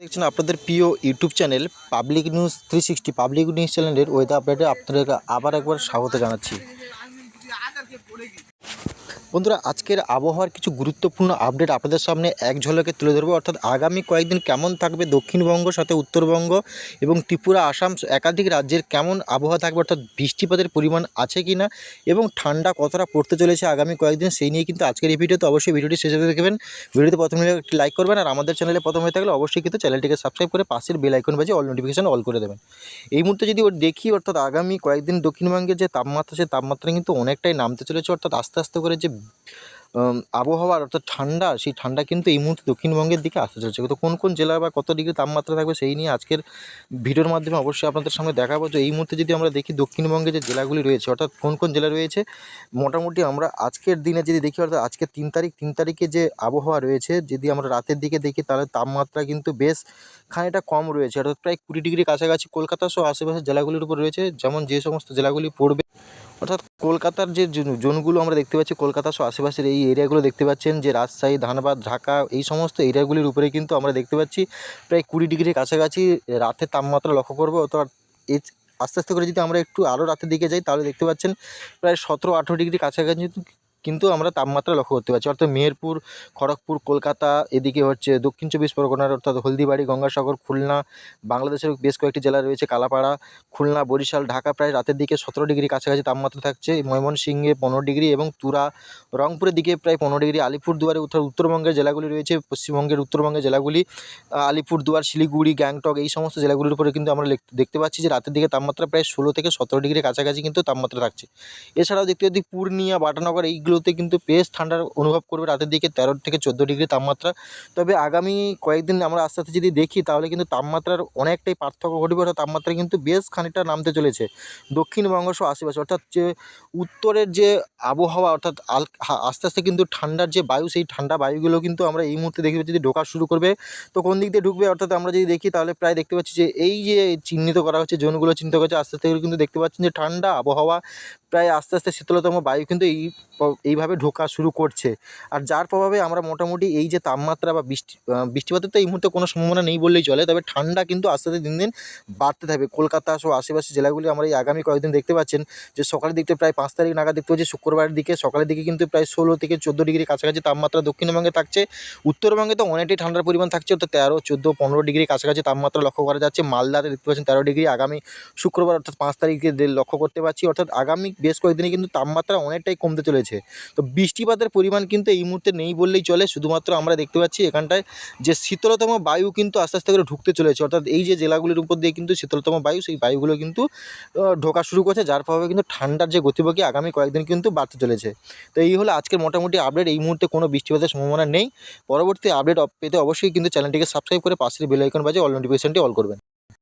দেখছেন আপনাদের প্রিয় YouTube channel public news three sixty public news চ্যানেলের ওয়েদার আপডেটে আপনাদের আবার একবার স্বাগত জানাচ্ছি। বন্ধুরা, আজকের আবহাওয়ার কিছু গুরুত্বপূর্ণ আপডেট আপনাদের সামনে এক ঝলকে তুলে ধরবো। অর্থাৎ আগামী কয়েকদিন কেমন থাকবে দক্ষিণবঙ্গ, সাথে উত্তরবঙ্গ এবং ত্রিপুরা, আসাম, একাধিক রাজ্যের কেমন আবহাওয়া থাকবে, অর্থাৎ বৃষ্টিপাতের পরিমাণ আছে কি না এবং ঠান্ডা কতটা পড়তে চলেছে আগামী কয়েকদিন, সেই নিয়ে কিন্তু আজকের এই ভিডিওতে অবশ্যই ভিডিওটি শেষ অবধি দেখবেন। ভিডিওতে প্রথমে একটি লাইক করবেন আর আমাদের চ্যানেলে প্রথম হয়ে থাকলে অবশ্যই কিন্তু চ্যানেলটিকে সাবস্ক্রাইব করে পাশের বেল আইকন বাজে অল নোটিফিকেশন অল করে দেবেন। এই মুহূর্তে যদি ওর দেখি, অর্থাৎ আগামী কয়েকদিন দক্ষিণবঙ্গের যে তাপমাত্রা সে তাপমাত্রা কিন্তু অনেকটাই নামতে চলেছে, অর্থাৎ আস্তে আস্তে করে যে আবহাওয়ার অর্থাৎ ঠান্ডা, সেই ঠান্ডা কিন্তু এই মুহূর্তে দক্ষিণবঙ্গের দিকে আসতে চলেছে। তো কোন কোন জেলা বা কত ডিগ্রি তাপমাত্রা থাকবে সেই নিয়ে আজকের ভিডিওর মাধ্যমে অবশ্যই আপনাদের সামনে দেখাবো যে এই মুহূর্তে যদি আমরা দেখি দক্ষিণবঙ্গে যে জেলাগুলি রয়েছে, অর্থাৎ কোন কোন জেলা রয়েছে, মোটামুটি আমরা আজকের দিনে যদি দেখি, অর্থাৎ আজকের তিন তারিখ, তিন তারিখে যে আবহাওয়া রয়েছে, যদি আমরা রাতের দিকে দেখি, তাহলে তাপমাত্রা কিন্তু বেশ খানিকটা কম রয়েছে। অর্থাৎ প্রায় কুড়ি ডিগ্রি কাছাকাছি কলকাতা সহ আশেপাশের জেলাগুলির উপর রয়েছে। যেমন যে সমস্ত জেলাগুলি পড়বে অর্থাৎ কলকাতার যে জোন- জোনগুলো আমরা দেখতে পাচ্ছি কলকাতা সহ আশেপাশের এই এরিয়াগুলো দেখতে পাচ্ছেন, যে রাজশাহী, ধানবাদ, ঢাকা, এই সমস্ত এরিয়াগুলির উপরে কিন্তু আমরা দেখতে পাচ্ছি, প্রায় কুড়ি ডিগ্রির কাছাকাছি রাতের তাপমাত্রা লক্ষ্য করব। অর্থাৎ আস্তে আস্তে করে যদি আমরা একটু আরও রাতের দিকে যাই, তাহলে দেখতে পাচ্ছেন প্রায় সতেরো আঠেরো ডিগ্রি কাছাকাছি কিন্তু- আমরা তাপমাত্রা লক্ষ্য করতে পারছি। অর্থাৎ মেহেরপুর, খড়গপুর, কলকাতা, এদিকে হচ্ছে দক্ষিণ চব্বিশ পরগনার অর্থাৎ হলদিবাড়ি, গঙ্গাসাগর, খুলনা, বাংলাদেশের বেশ কয়েকটি জেলা রয়েছে, কালাপাড়া, খুলনা, বরিশাল, ঢাকা প্রায় রাতের দিকে সতেরো ডিগ্রি কাছাকাছি তাপমাত্রা থাকছে। ময়মনসিংহে পনেরো ডিগ্রি এবং তুরা, রংপুরের দিকে প্রায় পনেরো ডিগ্রি, আলিপুরদুয়ারে উত্তর উত্তরবঙ্গের জেলাগুলি রয়েছে, পশ্চিমবঙ্গের উত্তরবঙ্গের জেলাগুলি আলিপুরদুয়ার, শিলিগুড়ি, গ্যাংটক, এই সমস্ত জেলাগুলির উপরে কিন্তু আমরা দেখতে পাচ্ছি যে রাতের দিকে তাপমাত্রা প্রায় ষোলো থেকে সতেরো ডিগ্রি কাছাকাছি কিন্তু তাপমাত্রা থাকছে। এছাড়াও দেখতে পাচ্ছি পূর্ণিয়া বাটানগর এইগুলোতে কিন্তু বেশ ঠান্ডার অনুভব করবে রাতের দিকে তেরো থেকে চোদ্দ ডিগ্রি তাপমাত্রা। তবে আগামী কয়েকদিন আমরা আস্তে আস্তে যদি দেখি, তাহলে কিন্তু তাপমাত্রার অনেকটাই পার্থক্য ঘটবে অর্থাৎ তাপমাত্রা কিন্তু বেশ খানিকটা নামতে চলেছে। দক্ষিণবঙ্গ সহ আশেপাশে, অর্থাৎ যে উত্তরের যে আবহাওয়া, অর্থাৎ আল আস্তে আস্তে কিন্তু ঠান্ডার যে বায়ু, সেই ঠান্ডা বায়ুগুলো কিন্তু আমরা এই মুহূর্তে দেখতে পাচ্ছি যে ঢোকা শুরু করবে, তো কোন দিক দিয়ে ঢুকবে? অর্থাৎ আমরা যদি দেখি, তাহলে প্রায় দেখতে পাচ্ছি যে এই যে চিহ্নিত করা হচ্ছে, জোনগুলো চিহ্নিত করা হচ্ছে, আস্তে আস্তে কিন্তু দেখতে পাচ্ছেন যে ঠান্ডা আবহাওয়া প্রায় আস্তে আস্তে শীতলতম বায়ু কিন্তু এই এইভাবে ঢোকা শুরু করছে। আর যার প্রভাবে আমরা মোটামুটি এই যে তাপমাত্রা বা বৃষ্টি বৃষ্টিপাতের তো এই মুহূর্তে কোনো সম্ভাবনা নেই বললেই চলে, তবে ঠান্ডা কিন্তু আস্তে আস্তে দিন দিন বাড়তে থাকবে। কলকাতা সহ আশেপাশের জেলাগুলি আমরা এই আগামী কয়েকদিন দেখতে পাচ্ছেন যে সকালের দিকটা প্রায় পাঁচ তারিখ নাগাদ দেখতে পাচ্ছি, শুক্রবারের দিকে সকালের দিকে কিন্তু প্রায় ষোলো থেকে চোদ্দ ডিগ্রি কাছাকাছি তাপমাত্রা দক্ষিণবঙ্গে থাকছে। উত্তরবঙ্গে তো অনেকটাই ঠান্ডার পরিমাণ থাকছে, অর্থাৎ তেরো, চোদ্দ, পনেরো ডিগ্রি কাছাকাছি তাপমাত্রা লক্ষ্য করা যাচ্ছে। মালদাতে দেখতে পাচ্ছেন তেরো ডিগ্রি, আগামী শুক্রবার, অর্থাৎ পাঁচ তারিখে লক্ষ্য করতে পারছি। অর্থাৎ আগামী বেশ কয়েকদিনে কিন্তু তাপমাত্রা অনেকটাই কমতে চলেছে। তো বৃষ্টিপাতের পরিমাণ কিন্তু এই মুহূর্তে নেই বললেই চলে। শুধুমাত্র আমরা দেখতে পাচ্ছি এখানটায় যে শীতলতম বায়ু কিন্তু আস্তে আস্তে করে ঢুকতে চলেছে। অর্থাৎ এই যে জেলাগুলির উপর দিয়ে কিন্তু শীতলতম বায়ু, সেই বায়ুগুলো কিন্তু ঢোকা শুরু করেছে, যার ফলে কিন্তু ঠান্ডার যে গতিবেগে আগামী কয়েকদিন কিন্তু বাড়তে চলেছে। তো এই হলো আজকের মোটামুটি আপডেট এই মুহূর্তে কোনো বৃষ্টিপাতের সম্ভাবনা নেই। পরবর্তী আপডেট পেতে অবশ্যই কিন্তু চ্যানেলটিকে সাবস্ক্রাইব করে পাশের বেল আইকন বাজে অল নোটিফিকেশনটি অল করবেন।